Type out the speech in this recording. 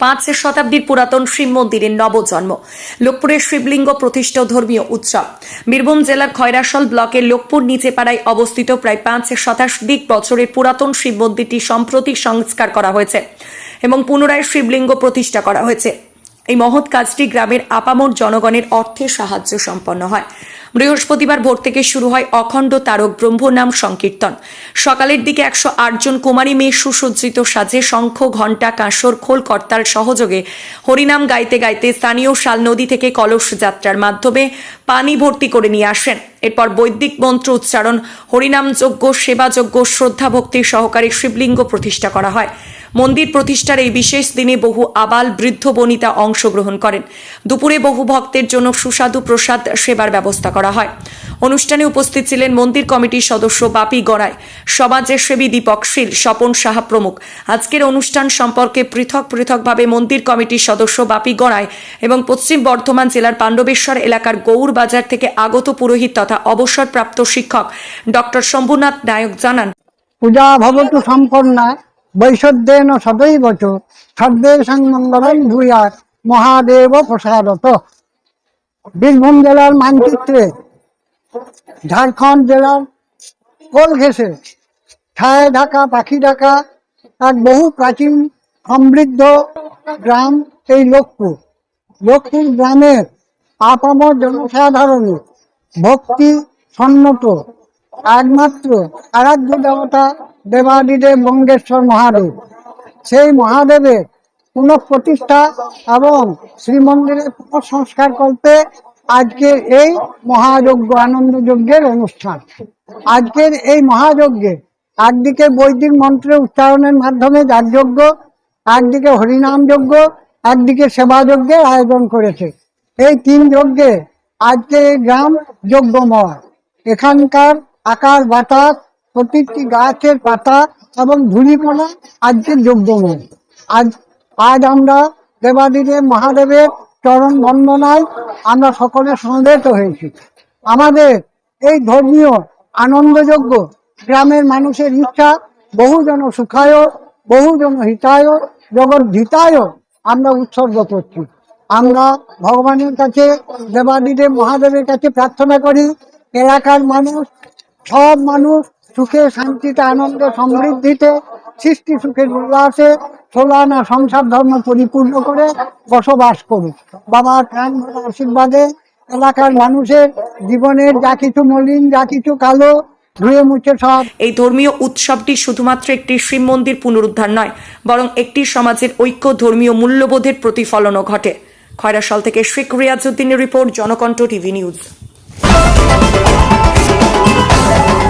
পাঁচ শতাব্দীর পুরাতন শিব মন্দিরের নবজন্ম। লোকপুরের শিবলিঙ্গ প্রতিষ্ঠ ধর্মীয় উৎসব। বীরভূম জেলার খয়রাসল ব্লকের লোকপুর নিচেপাড়ায় অবস্থিত প্রায় পাঁচ শতাধিক বছরের পুরাতন শিব মন্দিরটি সম্প্রতি সংস্কার করা হয়েছে এবং পুনরায় শিবলিঙ্গ প্রতিষ্ঠা করা হয়েছে। এই মহৎ কাজটি গ্রামের আপামর জনগণের অর্থে সাহায্য সম্পন্ন হয়। বৃহস্পতিবার ভোর থেকে শুরু হয় অখণ্ড তারক ব্রহ্ম নাম সংকীর্তন। সকালের দিকে একশো আট জন কুমারী মেয়ে সুসজ্জিত সাজে শঙ্খ, ঘণ্টা, কাঁসর, খোল, করতাল সহযোগে হরিনাম গাইতে গাইতে স্থানীয় শাল নদী থেকে কলস যাত্রার মাধ্যমে পানি ভর্তি করে নিয়ে আসেন। এরপর বৈদিক মন্ত্র উচ্চারণ, হরিনাম যজ্ঞ সেবাযজ্ঞ শ্রদ্ধা ভক্তি সহকারে শিবলিঙ্গ প্রতিষ্ঠা করা হয়। মন্দির প্রতিষ্ঠার এই বিশেষ দিনে বহু আবাল বৃদ্ধ বনিতা অংশগ্রহণ করেন। দুপুরে বহু ভক্তের জন্য সুস্বাদু প্রসাদ সেবার ব্যবস্থা করা হয়। অনুষ্ঠানে উপস্থিত ছিলেন মন্দির কমিটির সদস্য বাপি গড়াই সমাজসেবী দীপক শীল, স্বপন সাহা প্রমুখ। আজকের অনুষ্ঠান সম্পর্কে পৃথক পৃথকভাবে মন্দির কমিটির সদস্য বাপি গড়াই এবং পশ্চিম বর্ধমান জেলার পাণ্ডবেশ্বর এলাকার গৌর বাজার থেকে আগত পুরোহিত তথা অবসরপ্রাপ্ত শিক্ষক ডক্টর শম্ভুনাথ নায়ক জানান। পূজা ভবতু সম্পন্না। বৈশদ্যেন সদৈব চ সর্বে সংমঙ্গলম ভূয়াত মহাদেব প্রসাদত। বীরভূম জেলার মানচিত্রে ঝাড়খণ্ড জেলার কোল ঘেসে ছায় ঢাকা, পাখি ঢাকা, এক বহু প্রাচীন সমৃদ্ধ গ্রাম এই লোকপুর। লোকপুর গ্রামের আপামর জনসাধারণের ভক্তি সন্নত একমাত্র আরাধ্য দেবতা দেবাদিদেব বঙ্গেশ্বর মহাদেব। সেই মহাদেবের পুনঃপ্রতিষ্ঠা এবং শ্রীমন্দিরের পুনঃসংস্কার করতে আজকের এই মহাযজ্ঞ আনন্দ যজ্ঞের অনুষ্ঠান। আজকের এই মহাযজ্ঞে একদিকে বৈদিক মন্ত্রের উচ্চারণের মাধ্যমে যাগযজ্ঞ, একদিকে হরিনাম যজ্ঞ, একদিকে সেবা যজ্ঞের আয়োজন করেছে। এই তিন যজ্ঞে আজকে এই গ্রাম যজ্ঞময়। এখানকার আকাশ বাতাস প্রতিটি গাছের পাতা এবং ধুলিকণা আজকে যোগ্যময় আজ আজ আমরা দেবাদিদেব মহাদেবের চরণ বন্দনায় আমরা সকলে সমবেত হয়েছি। আমাদের এই ধর্মীয় আনন্দযোগ্য গ্রামের মানুষের ইচ্ছা বহুজন সুখায় বহুজন হিতায়, জগৎ হিতায় আমরা উৎসর্গ করছি। আমরা ভগবানের কাছে, দেবাদিদেব মহাদেবের কাছে প্রার্থনা করি, এলাকার মানুষ সব মানুষ সুখে শান্তিতে, আনন্দ, সমৃদ্ধিতে, সৃষ্টি সুখের উল্লাসে, সোলানা সংসার ধর্ম পরিপূর্ণ করে বসবাস করুক। বাবা প্রাণ আশীর্বাদে এলাকার মানুষের জীবনের যা কিছু মলিন, যা কিছু কালো সব। এই ধর্মীয় উৎসবটি শুধুমাত্র একটি শিব মন্দির পুনরুদ্ধার নয়, বরং একটি সমাজের ঐক্য, ধর্মীয় মূল্যবোধের প্রতিফলনও ঘটে। খয়রাশাল থেকে শেখ রিয়াজউদ্দিনের report, Janakantha TV news. Thank you.